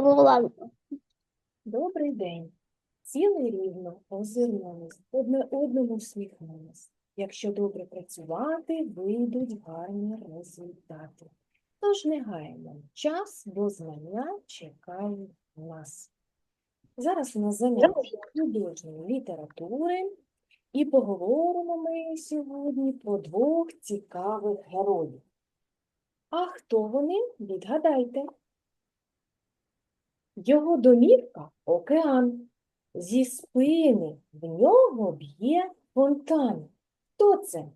ладно. Добрий день. Сіли рівно, озирнулись, одне одному всміхнулись. Якщо добре працювати, вийдуть гарні результати. Тож не гаємо час, бо знання чекають нас. Зараз у нас заняття художньої літератури, і поговоримо ми сьогодні про двох цікавих героїв. А хто вони? Відгадайте. Його домівка – океан. Зі спини в нього б'є фонтан. Хто це?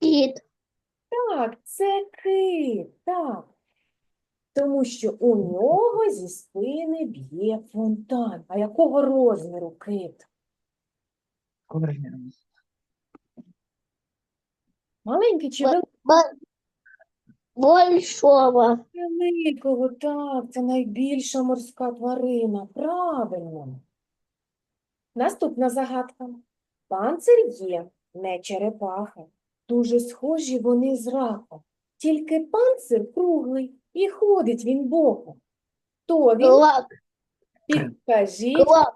Кит. Так, це кит, так. Тому що у нього зі спини б'є фонтан. А якого розміру кит? Какого размера у нас? Маленький чи Ба- Большого. великого? Так, це найбільша морська тварина. Правильно. Наступна загадка. Панцир є, не черепаха. Дуже схожі вони з раком. Тільки панцир круглий і ходить він боком. То він, Глак. підкажіть Глак.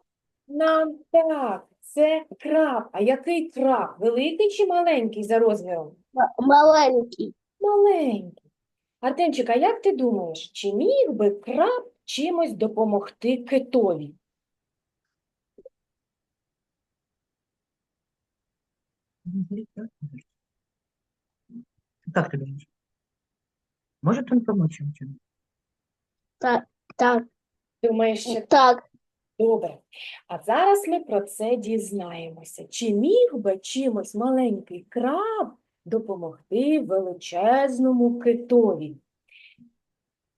нам так, це краб. А який краб? Великий чи маленький за розміром? Маленький. Маленький. Артемчик, а як ти думаєш, чи міг би краб чимось допомогти китові? Как ты думаешь? Может он помочь им? Так, так, Думаєш, що так. Добре. А зараз ми про це дізнаємося. Чи міг би чимось маленький краб допомогти величезному китові?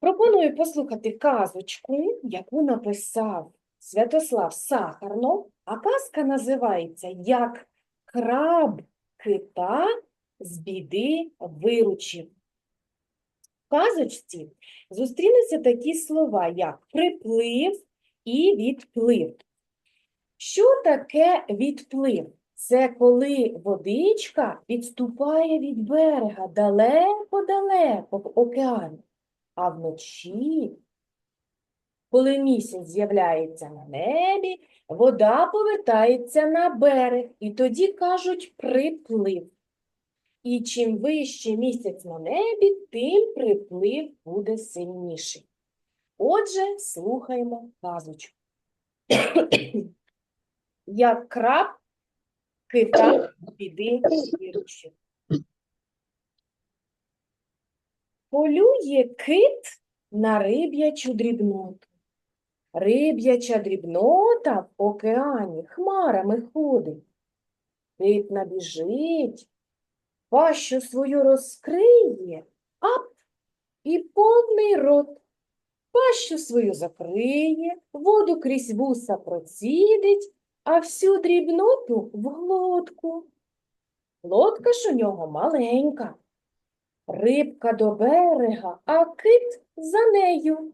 Пропоную послухати казочку, яку написав Святослав Сахарнов, а казка називається Як краб кита з біди виручив. В казочці зустрінуться такі слова, як приплив, і відплив. Що таке відплив? Це коли водичка відступає від берега далеко-далеко в океані, а вночі, коли місяць з'являється на небі, вода повертається на берег, і тоді кажуть приплив. І чим вище місяць на небі, тим приплив буде сильніший. Отже, слухаємо казочку. Як краб кита біди виручив. Полює кит на риб'ячу дрібноту. Риб'яча дрібнота в океані хмарами ходить. Кит набіжить, пащу свою розкриє, ап, і повний рот. Пащу свою закриє, воду крізь вуса процідить, а всю дрібноту в глотку. Лодка ж у нього маленька. Рибка до берега, а кит за нею.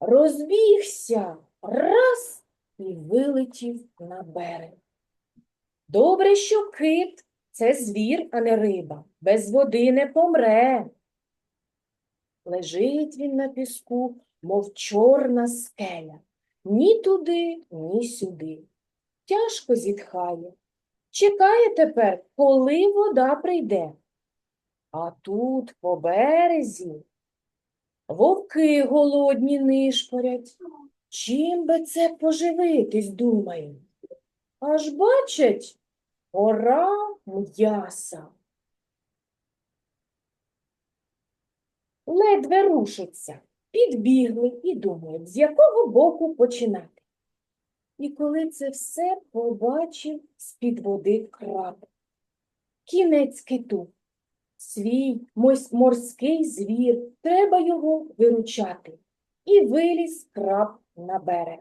Розбігся раз і вилетів на берег. Добре, що кит це звір, а не риба. Без води не помре. Лежить він на піску, мов чорна скеля. Ні туди, ні сюди. Тяжко зітхає. Чекає тепер, коли вода прийде. А тут, по березі, вовки голодні нишпорять. Чим би це поживитись, думає? Аж бачать, пора м'яса. ледве рушиться, підбігли і думають, з якого боку починати. І коли це все побачив з-під води краб. Кінець киту. Свій морський звір, треба його виручати. І виліз краб на берег.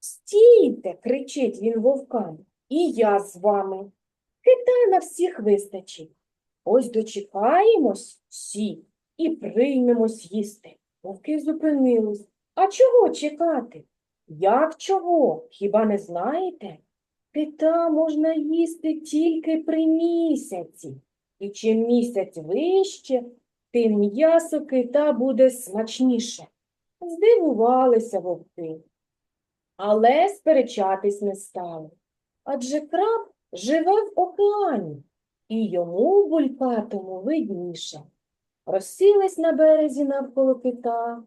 Стійте, кричить він вовкам, і я з вами. Кита на всіх вистачить. Ось дочекаємось всі і приймемось їсти. Вовки зупинились. А чого чекати? Як чого? Хіба не знаєте? Кита можна їсти тільки при місяці. І чим місяць вище, тим м'ясо кита буде смачніше. Здивувалися вовки, але сперечатись не стали. Адже краб живе в океані, і йому булькатому видніше. Розсілись на березі навколо кита,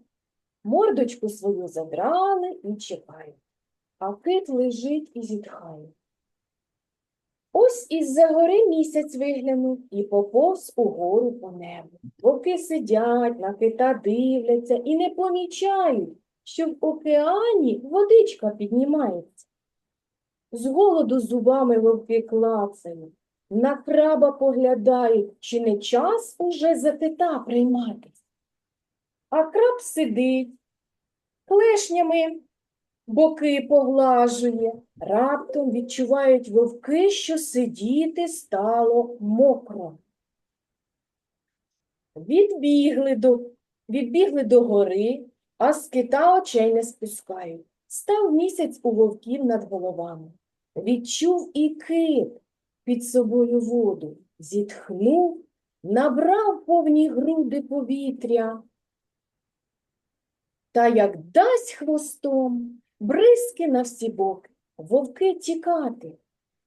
мордочку свою задрали і чекають, а кит лежить і зітхає. Ось із-за гори місяць виглянув і поповз угору по небу. Вовки сидять, на кита дивляться і не помічають, що в океані водичка піднімається. З голоду зубами вовки клацають, на краба поглядають, чи не час уже за кита прийматись. А краб сидить, клешнями боки поглажує. Раптом відчувають вовки, що сидіти стало мокро. Відбігли до, відбігли до гори, а з кита очей не спускають. Став місяць у вовків над головами. Відчув і кит під собою воду, зітхнув, набрав повні груди повітря. Та як дасть хвостом, бризки на всі боки, вовки тікати.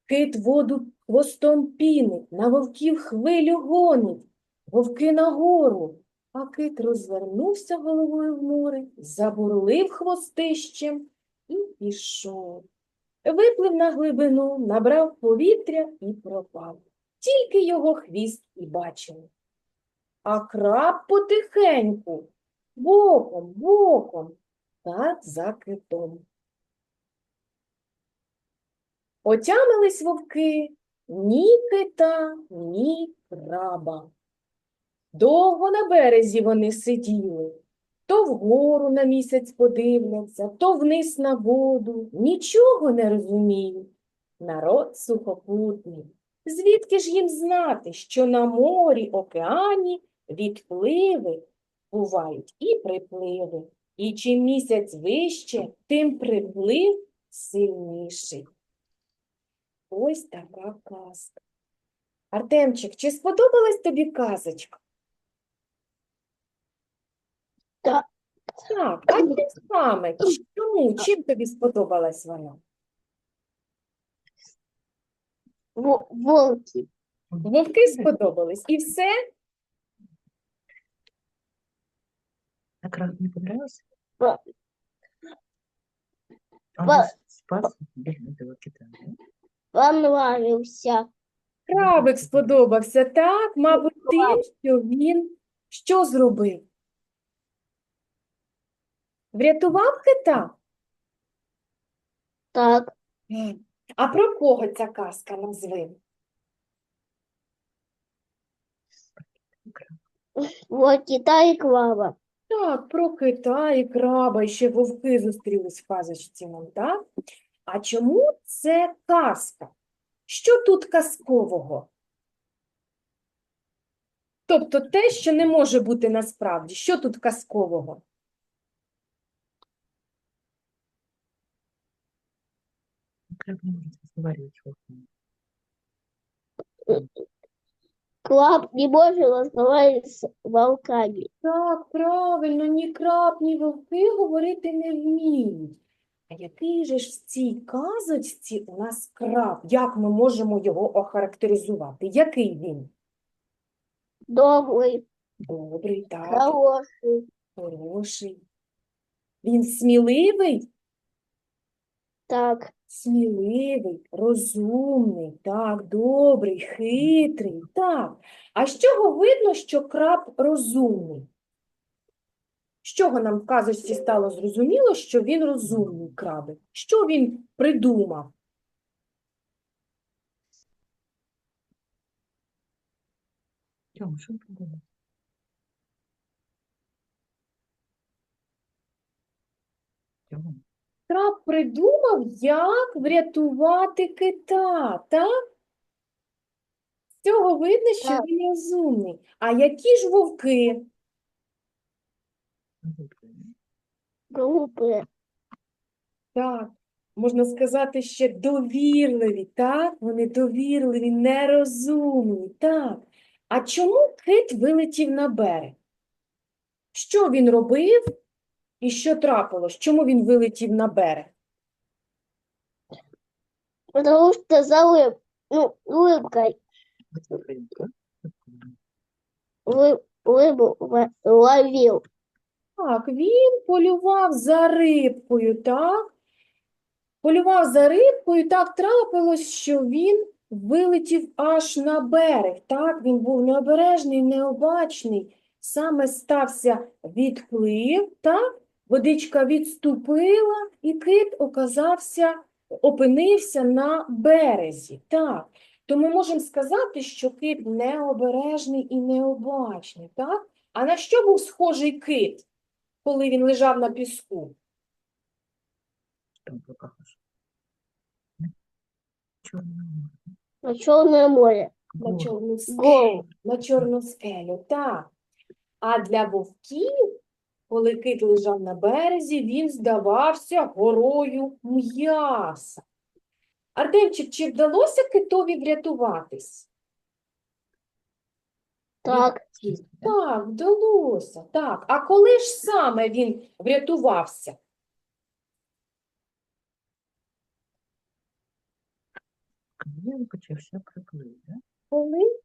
Кит воду хвостом пінить, на вовків хвилю гонить, вовки нагору, а кит розвернувся головою в море, забурлив хвостищем і пішов. Виплив на глибину, набрав повітря і пропав. Тільки його хвіст і бачили. А краб потихеньку, боком, боком, та за китом. Отямились вовки ні кита, ні краба. Довго на березі вони сиділи, то вгору на місяць подивляться, то вниз на воду, нічого не розуміють. Народ сухопутний. Звідки ж їм знати, що на морі, океані відпливи бувають і припливи, і чим місяць вище, тим приплив сильніший. Ось така казка. Артемчик, чи сподобалась тобі казочка? Так. Так, а чим саме? Чому? Чим тобі сподобалась вона? Во- Волки. Вовки сподобались. І все? А краб не понравился? Ба- вас спас бедного кита, да? Понравился. Крабик сподобався, так? Мабуть, тим, що він що зробив? Врятував кита? Так. А про кого ця казка назви? Вот Китай и Клава. Так, про кита і краба, і ще вовки зустрілись в казочці нам, так? А чому це казка? Що тут казкового? Тобто те, що не може бути насправді. Що тут казкового? Краб не может разговаривать волками. Клав не может разговаривать с волками. Так, правильно, ні краб, ні вовки говорити не вміють. А який же ж в цій казочці у нас краб? Як ми можемо його охарактеризувати? Який він? Добрый, Добрий, так, хороший. хороший. Він сміливий? Так. Сміливий, розумний, так, добрий, хитрий, так. А з чого видно, що краб розумний? З чого нам в казочці стало зрозуміло, що він розумний крабик? Що він придумав? Придумал? Тёма, Краб придумав, як врятувати кита, так? З цього видно, що Так. він розумний. А які ж вовки? глупый, да? Глупые. Так, можна сказати, ще довірливі, так? Вони довірливі, нерозумні, так. А чому кит вилетів на берег? Що він робив і що трапилось? Чому він вилетів на берег? Потому что за рыб, ну, рыбкой, Це рибка. рыб, рыбу ло- ловил. Так, він полював за рибкою, так? Полював за рибкою, так трапилось, що він вилетів аж на берег. Так, він був необережний, необачний. Саме стався відплив, так? Водичка відступила, і кит оказався, опинився на березі. Так. Тому можемо сказати, що кит необережний і необачний, так? А на що був схожий кит, коли він лежав на піску? Чорне На Черное море. На чорну скелю. На чорну скелю, так. А для вовків, коли кит лежав на березі, він здавався горою м'яса. Артемчик, чи вдалося китові врятуватись? Так, Так, вдалося, так. А коли ж саме він врятувався? Коли почався приплив, да? Коли?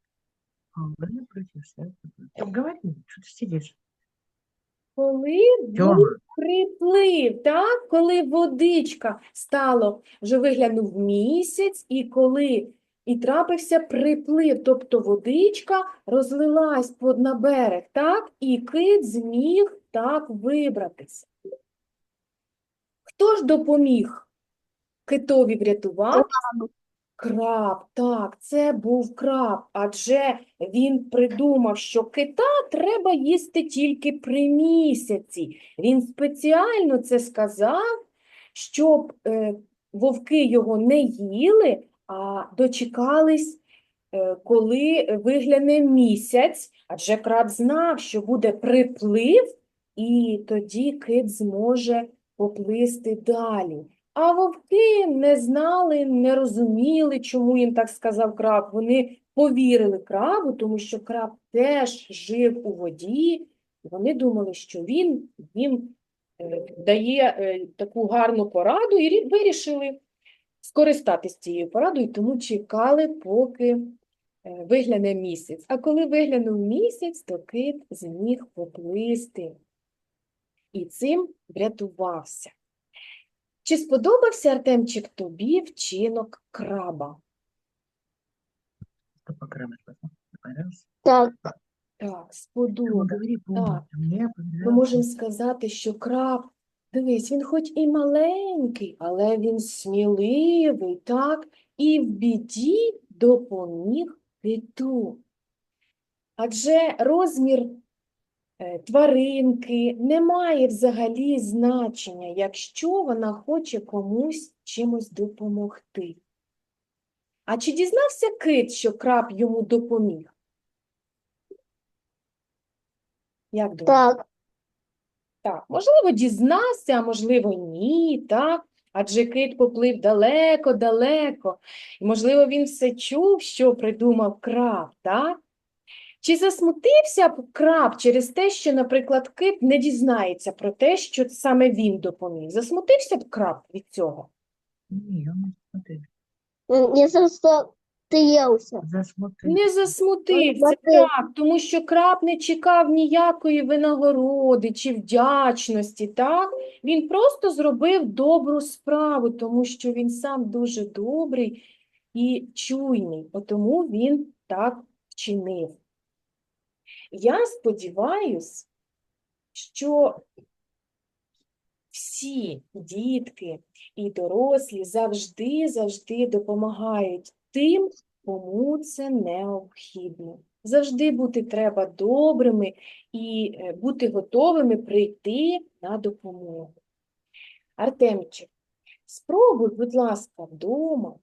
Коли почався приплив. Так говори, що ти сидиш? Коли був приплив, так? Коли водичка стало, вже виглянув місяць, і коли і трапився приплив, тобто водичка розлилась на берег, так? І кит зміг так вибратися. Хто ж допоміг китові врятувати? Краб, так, це був краб, адже він придумав, що кита треба їсти тільки при місяці. Він спеціально це сказав, щоб е, вовки його не їли, а дочекались, е, коли вигляне місяць, адже краб знав, що буде приплив, і тоді кит зможе поплисти далі. А вовки не знали, не розуміли, чому їм так сказав краб. Вони повірили крабу, тому що краб теж жив у воді, і вони думали, що він їм е, дає е, таку гарну пораду, і вирішили скористатись цією порадою, тому чекали, поки е, вигляне місяць. А коли виглянув місяць, то кит зміг поплисти і цим врятувався. Чи сподобався, Артемчик, тобі вчинок краба? так, Так, Ну, сподобався. Так. Ми можемо сказати, що краб, дивись, він хоч і маленький, але він сміливий, так, і в біді допоміг киту. Адже розмір тваринки не має взагалі значення, якщо вона хоче комусь чимось допомогти. А чи дізнався кит, що краб йому допоміг? Як думаєш? так, Так, можливо, дізнався, а можливо, ні, так? Адже кит поплив далеко-далеко, і, можливо, він все чув, що придумав краб, так? Чи засмутився б краб через те, що, наприклад, кит не дізнається про те, що саме він допоміг? Засмутився б краб від цього? Не, он не засмотрелся. Засмотрел. Не засмутився, Засмутився. так, тому що краб не чекав ніякої винагороди чи вдячності, так? Він просто зробив добру справу, тому що він сам дуже добрий і чуйний, тому він так вчинив. Я сподіваюсь, що всі дітки і дорослі завжди, завжди допомагають тим, кому це необхідно. Завжди бути треба добрими і е, бути готовими прийти на допомогу. Артемчик, спробуй, будь ласка, вдома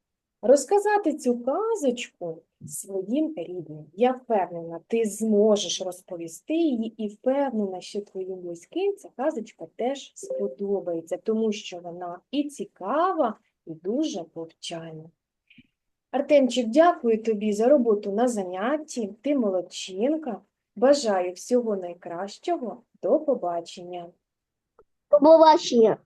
розказати цю казочку своїм рідним. Я впевнена, ти зможеш розповісти її і впевнена, що твоїм близьким ця казочка теж сподобається, тому що вона і цікава, і дуже повчальна. Артемчик, дякую тобі за роботу на занятті. Ти молодчинка. Бажаю всього найкращого. До побачення. До Побачення.